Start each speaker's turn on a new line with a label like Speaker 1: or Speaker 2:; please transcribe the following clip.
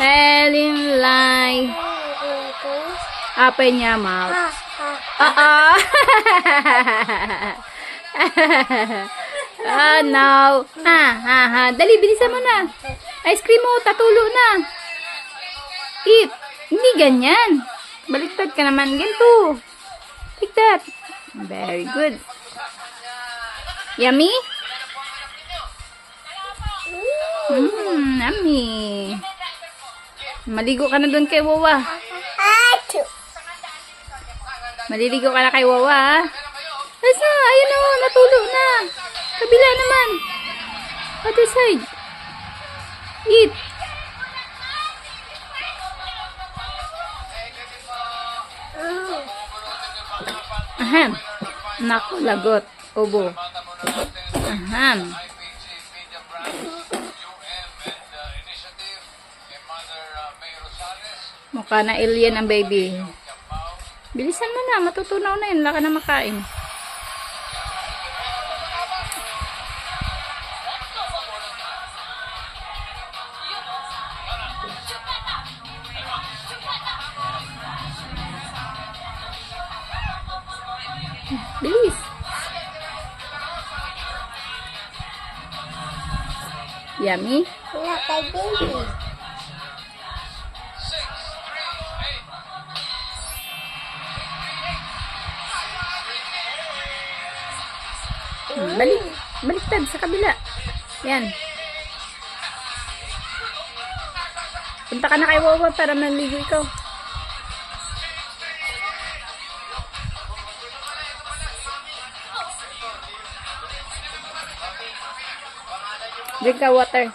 Speaker 1: Telling lie. Open your mouth. Oo. oh, no. Ha, ha, ha. Dali, bilisan mo na. Ice cream mo, tatulo na. Eat. Hindi ganyan. Baliktad ka naman. Ganito. Like that. Very good. Yummy? Mmm, yummy. Maligo ka na doon kay Wawa. Maliligo ka na kay Wawa? Asa? Ayun o, natulog na. Kabila naman. Other side. Eat. Ahem. Naku, lagot. Ubo. Ahem. Mukha na alien ang baby. Bilisan mo na, matutunaw na yun. Wala ka na makain. Bilis. Yummy. Hmm, Balik. Baliktad sa kabila. Yan. Punta ka na kay Wawa para maligo ikaw. Drink ka water.